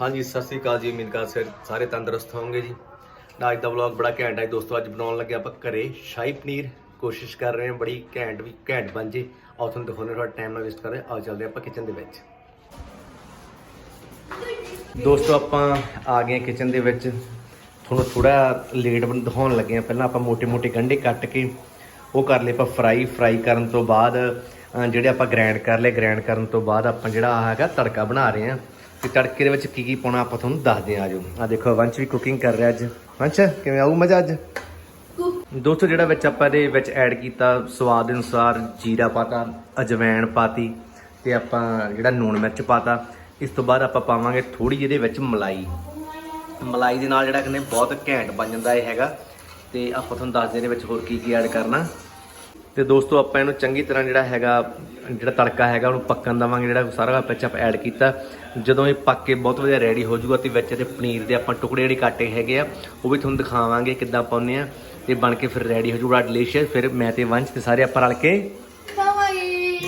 ਹਾਂਜੀ, ਸਤਿ ਸ੍ਰੀ ਅਕਾਲ ਜੀ, ਉਮੀਦ ਕਰਦੇ ਸਾਰੇ ਤੰਦਰੁਸਤ ਹੋਵੋਗੇ ਜੀ। ਅੱਜ ਦਾ ਵਲੌਗ ਬੜਾ ਘੈਂਟ ਹੈ ਦੋਸਤੋ, ਅੱਜ ਬਣਾਉਣ ਲੱਗੇ ਆਪਾਂ ਘਰੇ ਸ਼ਾਹੀ ਪਨੀਰ। ਕੋਸ਼ਿਸ਼ ਕਰ ਰਹੇ ਹਾਂ ਬੜੀ ਘੈਂਟ ਵੀ, ਘੈਂਟ ਬਣ ਜੇ। ਆਓ ਤੁਹਾਨੂੰ ਦਿਖਾਉਣੇ ਥੋੜਾ ਟਾਈਮ ਨਾ ਵੇਸਟ ਕਰੇ ਆਓ ਚੱਲਦੇ ਆਪਾਂ ਕਿਚਨ ਦੇ ਵਿੱਚ। ਦੋਸਤੋ, ਆਪਾਂ ਆ ਗਏ ਕਿਚਨ ਦੇ ਵਿੱਚ। ਤੁਹਾਨੂੰ ਥੋੜਾ ਲੇਟ ਬਣ, ਦਿਖਾਉਣ ਲੱਗੇ ਆ ਪਹਿਲਾਂ ਆਪਾਂ ਮੋਟੇ ਮੋਟੇ ਗੰਢੇ ਕੱਟ ਕੇ ਉਹ ਕਰ ਲਏ ਆਪਾਂ ਫਰਾਈ ਫਰਾਈ ਕਰਨ ਤੋਂ ਬਾਅਦ ਜਿਹੜੇ ਆਪਾਂ ਗ੍ਰਾਈਂਡ ਕਰ ਲਏ ਗ੍ਰਾਈਂਡ ਕਰਨ ਤੋਂ ਬਾਅਦ ਆਪਾਂ ਜਿਹੜਾ ਆ ਹੈਗਾ ਤੜਕਾ ਬਣਾ ਰਹੇ ਆ ਤੇ ਤੜਕੇ ਦੇ ਵਿੱਚ ਕੀ ਕੀ ਪਾਉਣਾ ਆਪਾਂ ਤੁਹਾਨੂੰ ਦੱਸਦੇ ਆ ਆਜੋ ਆ ਦੇਖੋ ਵੰਸ਼ ਵੀ ਕੁਕਿੰਗ ਕਰ ਰਿਹਾ ਅੱਜ। ਵੰਸ਼ ਕਿਵੇਂ ਆਊ ਮਜ਼ਾ ਅੱਜ? ਦੋਸਤੋ ਜਿਹੜਾ ਵਿੱਚ ਆਪਾਂ ਇਹਦੇ ਵਿੱਚ ਐਡ ਕੀਤਾ ਸਵਾਦ ਅਨੁਸਾਰ ਜੀਰਾ ਪਾਤਾ ਅਜਵਾਇਣ ਪਾਤੀ ਤੇ ਆਪਾਂ ਜਿਹੜਾ ਨੂਣ ਮਿਰਚ ਪਾਤਾ ਇਸ ਤੋਂ ਬਾਅਦ ਆਪਾਂ ਪਾਵਾਂਗੇ ਥੋੜੀ ਜਿਹਦੇ ਵਿੱਚ ਮਲਾਈ। ਮਲਾਈ ਦੇ ਨਾਲ ਜਿਹੜਾ ਕਹਿੰਦੇ ਬਹੁਤ ਘੈਂਟ ਬਣ ਜਾਂਦਾ ਇਹ ਹੈਗਾ। ਤੇ ਆਪਾਂ ਤੁਹਾਨੂੰ ਦੱਸਦੇ ਇਹਦੇ ਵਿੱਚ ਹੋਰ ਕੀ ਕੀ ਐਡ ਕਰਨਾ। ਤੇ ਦੋਸਤੋ ਆਪਾਂ ਇਹਨੂੰ ਚੰਗੀ ਤਰ੍ਹਾਂ ਜਿਹੜਾ ਹੈਗਾ ਜਿਹੜਾ ਤੜਕਾ ਹੈਗਾ ਉਹਨੂੰ ਪੱਕਣ ਦਵਾਂਗੇ ਜਿਹੜਾ ਸਾਰਾ ਆਪਾਂ ਐਡ ਕੀਤਾ। ਜਦੋਂ ਇਹ ਪੱਕ ਕੇ ਬਹੁਤ ਵਧੀਆ ਰੈਡੀ ਹੋ ਜਾਊਗਾ ਤੇ ਵਿੱਚ ਇਹਦੇ ਪਨੀਰ ਦੇ ਆਪਾਂ ਟੁਕੜੇ ਜਿਹੜੇ ਕਾਟੇ ਹੈਗੇ ਆ ਉਹ ਵੀ ਤੁਹਾਨੂੰ ਦਿਖਾਵਾਂਗੇ ਕਿੱਦਾਂ ਪਾਉਂਦੇ ਆ। ਤੇ ਬਣ ਕੇ ਫਿਰ ਰੈਡੀ ਹੋ ਜਾਊਗਾ ਡਿਲੀਸ਼ੀਅਸ ਫਿਰ ਮੈਂ ਤੇ ਵੰਸ਼ ਤੇ ਸਾਰੇ ਆਪਾਂ ਰਲ ਕੇ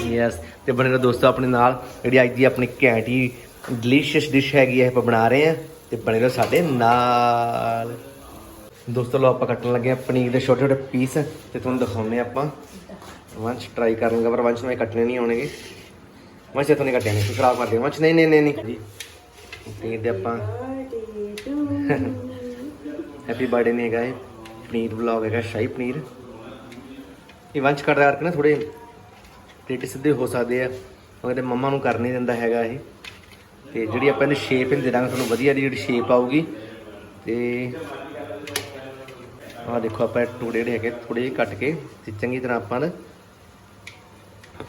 ਯੈਸ ਤੇ ਬਣੇ ਰਹੋ ਦੋਸਤੋ ਆਪਣੇ ਨਾਲ ਜਿਹੜੀ ਅੱਜ ਦੀ ਆਪਣੀ ਘੈਂਟ ਹੀ ਡਿਲੀਸ਼ੀਅਸ ਡਿਸ਼ ਹੈਗੀ ਹੈ ਆਪਾਂ ਬਣਾ ਰਹੇ ਆ। ਤੇ ਬਣੇ ਰਹੋ ਸਾਡੇ ਨਾਲ। ਦੋਸਤੋ ਲੋ ਆਪਾਂ ਕੱਟਣ ਲੱਗੇ ਆ ਪਨੀਰ ਦੇ ਛੋਟੇ ਛੋਟੇ ਪੀਸ ਤੇ ਤੁਹਾਨੂੰ ਦਿਖਾਉਂਦੇ ਆ ਆਪਾਂ। ਵੰਸ਼ ਟਰਾਈ ਕਰਾਂਗਾ ਪਰ ਵੰਸ਼ ਨੂੰ ਇਹ ਕੱਟਣੇ ਨਹੀਂ ਆਉਣਗੇ। ਵੰਸ਼ ਇਹ ਤੋਂ ਨਹੀਂ ਕੱਟਣੇ ਨਹੀਂ ਖਰਾਬ ਕਰ ਦੇ ਵੰਸ਼, ਨਹੀਂ ਨਹੀਂ ਨਹੀਂ ਨਹੀਂ। ਜੀ ਪਨੀਰ ਦੇ ਆਪਾਂ ਹੈਪੀ ਬਰਥਡੇ ਨੇ ਹੈਗਾ ਇਹ। ਪਨੀਰ ਵਲੌਗ ਹੈਗਾ ਸ਼ਾਹੀ ਪਨੀਰ। ਇਹ ਵੰਸ਼ ਕੱਟ ਰਿਹਾ ਕਰਕੇ ਨਾ ਥੋੜੇ ਟੇਟੇ ਸਿੱਧੇ ਹੋ ਸਕਦੇ ਆ। ਉਹ ਉਹਦੇ ਮੰਮਾ ਨੂੰ ਕਰ ਨਹੀਂ ਦਿੰਦਾ ਹੈਗਾ ਇਹ। ਤੇ ਜਿਹੜੀ ਆਪਾਂ ਇਹਨੂੰ ਸ਼ੇਪ ਦੇ ਦਾਂਗੇ, ਤੁਹਾਨੂੰ ਵਧੀਆ ਦੀ ਜਿਹੜੀ ਸ਼ੇਪ ਆਊਗੀ। ਤੇ ਆਹ ਦੇਖੋ ਆਪਾਂ ਇਹ ਟੁਕੜੇ ਜਿਹੜੇ ਹੈਗੇ ਥੋੜੇ ਜਿਹੇ ਕੱਟ ਕੇ ਤੇ ਚੰਗੀ ਤਰ੍ਹਾਂ ਆਪਾਂ ਨਾ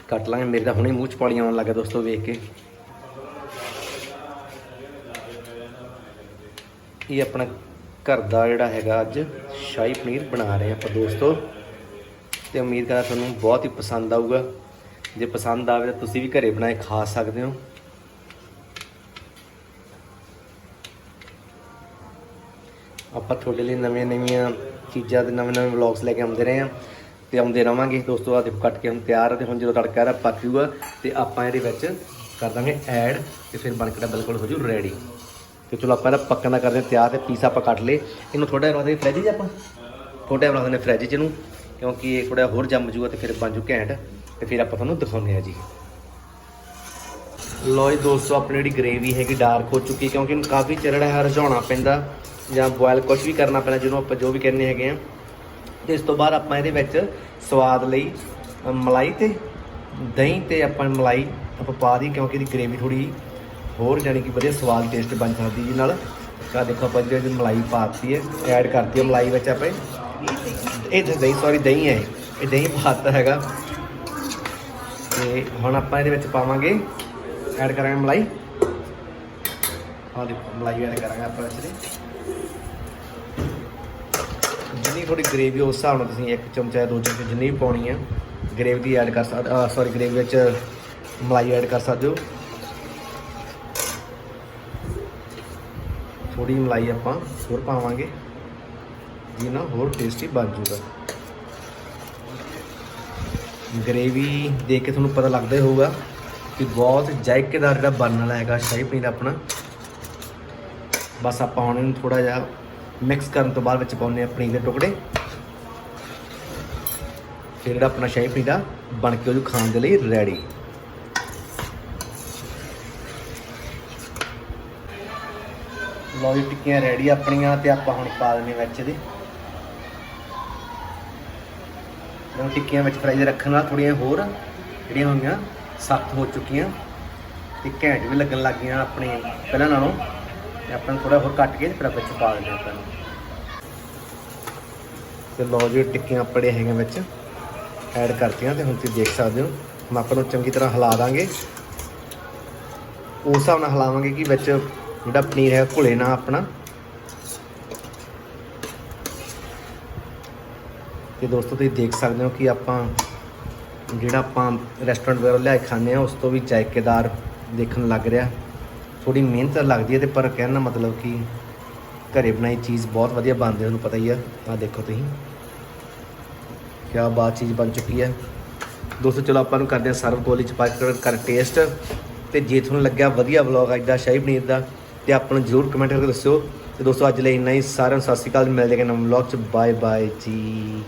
ਕੱਟ ਲਾਂਗੇ। ਮੇਰੇ ਤਾਂ ਹੁਣੇ ਮੂੰਹ ਚ ਪਾਣੀ ਆਉਣ ਲੱਗਾ ਦੋਸਤੋ ਵੇਖ ਕੇ। ਇਹ ਆਪਣਾ ਘਰ ਦਾ ਜਿਹੜਾ ਹੈਗਾ ਅੱਜ ਸ਼ਾਹੀ ਪਨੀਰ ਬਣਾ ਰਹੇ ਆਪਾਂ ਦੋਸਤੋ। ਤੇ ਉਮੀਦ ਕਰਾਂ ਤੁਹਾਨੂੰ ਬਹੁਤ ਹੀ ਪਸੰਦ ਆਊਗਾ। ਜੇ ਪਸੰਦ ਆਵੇ ਤਾਂ ਤੁਸੀਂ ਵੀ ਘਰੇ ਬਣਾਏ ਖਾ ਸਕਦੇ ਹੋ। ਆਪਾਂ ਤੁਹਾਡੇ ਲਈ ਨਵੀਆਂ ਨਵੀਆਂ ਚੀਜ਼ਾਂ ਦੇ ਨਵੇਂ ਨਵੇਂ ਵਲੌਗਸ ਲੈ ਕੇ ਆਉਂਦੇ ਰਹੇ ਹਾਂ ਤੇ ਆਉਂਦੇ ਰਵਾਂਗੇ। ਦੋਸਤੋ ਆ ਦੇਖੋ ਕੱਟ ਕੇ ਹੁਣ ਤਿਆਰ ਆ ਤੇ ਹੁਣ ਜਦੋਂ ਤੜਕਾ ਇਹਦਾ ਪੱਕ ਜੂਗਾ ਤੇ ਆਪਾਂ ਇਹਦੇ ਵਿੱਚ ਕਰ ਦਾਂਗੇ ਐਡ ਤੇ ਫਿਰ ਬਣ ਕੇ ਬਿਲਕੁਲ ਹੋ ਜੂ ਰੈਡੀ ਤੇ ਚਲੋ ਆਪਾਂ ਇਹਦਾ ਪੱਕਣ ਦਾ ਕਰਦੇ ਹਾਂ ਤਿਆਰ ਤੇ ਪੀਸ ਆਪਾਂ ਕੱਟ ਲਏ। ਇਹਨੂੰ ਥੋੜਾ ਜਿਹਾ ਰੱਖਦੇ ਫ੍ਰਿਜ 'ਚ ਆਪਾਂ। ਥੋੜਾ ਜਿਹਾ ਰੱਖਦੇ ਨੇ ਫ੍ਰਿਜ 'ਚ ਇਹਨੂੰ, ਕਿਉਂਕਿ ਇਹ ਥੋੜਾ ਹੋਰ ਜੰਮ ਜੂਗਾ ਤੇ ਫਿਰ ਬਣ ਜੂ ਘੈਂਟ। ਤੇ ਫਿਰ ਆਪਾਂ ਤੁਹਾਨੂੰ ਦਿਖਾਉਂਦੇ ਆ ਜੀ। ਲੋ ਜੀ ਦੋਸਤੋ, ਆਪਣੀ ਜਿਹੜੀ ਗ੍ਰੇਵੀ ਹੈਗੀ, ਡਾਰਕ ਹੋ ਚੁੱਕੀ ਕਿਉਂਕਿ ਇਹਨੂੰ ਕਾਫੀ ਚਿਰ ਜਿਹੜਾ ਹੈ ਰਝਾਉਣਾ ਪੈਂਦਾ। ਜਾਂ ਬੋਇਲ ਕੁਝ ਵੀ ਕਰਨਾ ਪੈਣਾ, ਜਿਹਨੂੰ ਆਪਾਂ ਜੋ ਵੀ ਕਹਿੰਦੇ ਹੈਗੇ ਆ। ਤੇ ਇਸ ਤੋਂ ਬਾਅਦ ਆਪਾਂ ਇਹਦੇ ਵਿੱਚ ਸਵਾਦ ਲਈ ਮਲਾਈ ਤੇ ਦਹੀਂ ਤੇ ਆਪਾਂ ਮਲਾਈ ਆਪਾਂ ਪਾ ਦੀ, ਕਿਉਂਕਿ ਇਹਦੀ ਗ੍ਰੇਵੀ ਥੋੜੀ ਹੋਰ ਜਾਨੀ ਕਿ ਵਧੀਆ ਸਵਾਦ ਟੇਸਟ ਬਣ ਸਕਦੀ ਜੀ ਨਾਲ। ਆ ਦੇਖੋ ਆਪਾਂ ਜਿਹੜੀ ਮਲਾਈ ਪਾਤੀ ਹੈ ਐਡ ਕਰਤੀ ਹੈ ਮਲਾਈ ਵਿੱਚ ਆਪਾਂ ਇਹ। ਇਹ ਦਹੀਂ ਸੌਰੀ ਦਹੀਂ ਹੈ ਇਹ। ਦਹੀਂ ਪਾਤਾ ਹੈਗਾ। ਤੇ ਹੁਣ ਆਪਾਂ ਇਹਦੇ ਵਿੱਚ ਪਾਵਾਂਗੇ ਐਡ ਕਰਾਂਗੇ ਮਲਾਈ। ਹਾਂ ਦੇਖੋ, ਮਲਾਈ ਐਡ ਕਰਾਂਗੇ ਆਪਾਂ ਵਿੱਚ ਦੇ ਜਿੰਨੀ ਥੋੜੀ ਗ੍ਰੇਵੀ ਉਸ ਹਿਸਾਬ ਨਾਲ ਤੁਸੀਂ ਇੱਕ ਚਮਚਾ ਦੋ ਚਮਚੇ ਜਿੰਨੀ ਵੀ ਪਾਉਣੀ ਹੈ ਗ੍ਰੇਵੀ ਦੀ ਐਡ ਕਰ ਸਕਦੇ ਸੌਰੀ ਗ੍ਰੇਵੀ ਵਿੱਚ ਮਲਾਈ ਐਡ ਕਰ ਸਕਦੇ ਹੋ। ਥੋੜੀ ਮਲਾਈ ਆਪਾਂ ਹੋਰ ਪਾਵਾਂਗੇ, ਜੀ ਨਾ, ਹੋਰ ਟੇਸਟੀ ਬਣ ਜੂਗਾ। ਗ੍ਰੇਵੀ ਦੇਖ ਕੇ ਤੁਹਾਨੂੰ ਪਤਾ ਲੱਗਦਾ ਹੀ ਹੋਊਗਾ ਕਿ ਬਹੁਤ ਜਾਇਕੇਦਾਰ ਜਿਹੜਾ ਬਣਨ ਵਾਲਾ ਹੈਗਾ, ਸ਼ਾਹੀ ਪਨੀਰ ਆਪਣਾ ਬਸ ਆਪਾਂ ਹੁਣ ਇਹਨੂੰ ਥੋੜਾ ਜਿਹਾ ਮਿਕਸ ਕਰਨ ਤੋਂ ਬਾਅਦ ਵਿੱਚ ਪਾਉਂਦੇ ਆ ਪਨੀਰ ਦੇ ਟੁਕੜੇ। ਫਿਰ ਜਿਹੜਾ ਆਪਣਾ ਸ਼ਾਹੀ ਪਨੀਰ ਆ, ਬਣ ਕੇ ਉਹਨੂੰ ਖਾਣ ਦੇ ਲਈ ਰੈਡੀ ਲਓ ਜੀ, ਟਿੱਕੀਆਂ ਰੈਡੀ ਆਪਣੀਆਂ ਤੇ ਆਪਾਂ ਹੁਣ ਪਾ ਦਿੰਦੇ ਵਿੱਚ ਇਹਦੇ ਲਓ ਟਿੱਕੀਆਂ ਵਿੱਚ ਫਰਾਈ ਰੱਖਣ ਨਾਲ ਥੋੜੀਆਂ ਹੋਰ ਜਿਹੜੀਆਂ ਹੋਈਆਂ ਸਖਤ ਹੋ ਚੁੱਕੀਆਂ। ਤੇ ਘੈਂਟ ਵੀ ਲੱਗਣ ਲੱਗ ਗਈਆਂ ਆਪਣੇ, ਪਹਿਲਾਂ ਨਾਲੋਂ। ਤੇ ਆਪਾਂ ਨੂੰ ਥੋੜਾ ਹੋਰ ਕੱਟ ਕੇ ਫਿਰ ਵਿੱਚ ਪਾ ਦਿੰਦੇ ਆਪਾਂ ਨੂੰ। ਤੇ ਲਓ ਜੀ, ਟਿੱਕੀਆਂ ਆਪਣੇ ਹੈਗੇ ਵਿੱਚ ਐਡ ਕਰਤੀਆਂ ਤੇ ਹੁਣ ਤੁਸੀਂ ਦੇਖ ਸਕਦੇ ਹੋ। ਹੁਣ ਆਪਾਂ ਨੂੰ ਚੰਗੀ ਤਰ੍ਹਾਂ ਹਿਲਾ ਦਾਂਗੇ। ਉਸ ਹਿਸਾਬ ਨਾਲ ਹਿਲਾਵਾਂਗੇ ਕਿ ਵਿੱਚ ਜਿਹੜਾ ਪਨੀਰ ਹੈ ਘੁਲੇ ਨਾ ਆਪਣਾ। ਤੇ ਦੋਸਤੋ, ਤੁਸੀਂ ਦੇਖ ਸਕਦੇ ਹੋ ਕਿ ਆਪਾਂ ਜਿਹੜਾ ਆਪਾਂ ਰੈਸਟੋਰੈਂਟ ਵਗੈਰਾ ਲਿਆ ਖਾਂਦੇ ਆ ਉਸ ਤੋਂ ਵੀ ਜਾਇਕੇਦਾਰ ਦੇਖਣ ਲੱਗ ਰਿਹਾ। ਥੋੜੀ ਮਿਹਨਤ ਲੱਗਦੀ ਹੈ ਤੇ ਪਰ ਕਹਿਣ ਦਾ ਮਤਲਬ ਕਿ ਘਰੇ ਬਣਾਈ ਚੀਜ਼ ਬਹੁਤ ਵਧੀਆ ਬਣਦੀ ਹੈ, ਤੁਹਾਨੂੰ ਪਤਾ ਹੀ ਆ। ਆ ਦੇਖੋ ਤੁਸੀਂ। ਕਿਆ ਬਾਤ ਚੀਜ਼ ਬਣ ਚੁੱਕੀ ਹੈ। ਦੋਸਤੋ, ਚਲੋ ਆਪਾਂ ਨੂੰ ਕਰਦੇ ਹਾਂ ਸਰਵ ਕੋਲੀ ਚ ਪਾ ਕੇ ਕਰ ਟੇਸਟ। ਤੇ ਜੇ ਤੁਹਾਨੂੰ ਲੱਗਿਆ ਵਧੀਆ ਵਲੌਗ ਅੱਜ ਦਾ, ਸ਼ਾਹੀ ਪਨੀਰ ਦਾ, ਤੇ ਆਪਾਂ ਨੂੰ ਜਰੂਰ ਕਮੈਂਟ ਕਰਕੇ ਦੱਸਿਓ। ਤੇ ਦੋਸਤੋ, ਅੱਜ ਲਈ ਇੰਨਾ ਹੀ। ਸਾਰਿਆਂ ਨੂੰ ਸਤਿ ਸ਼੍ਰੀ ਅਕਾਲ। ਮਿਲਦੇ ਹਾਂ ਨਵੇਂ ਵਲੌਗ ਚ। ਬਾਏ ਬਾਏ ਜੀ।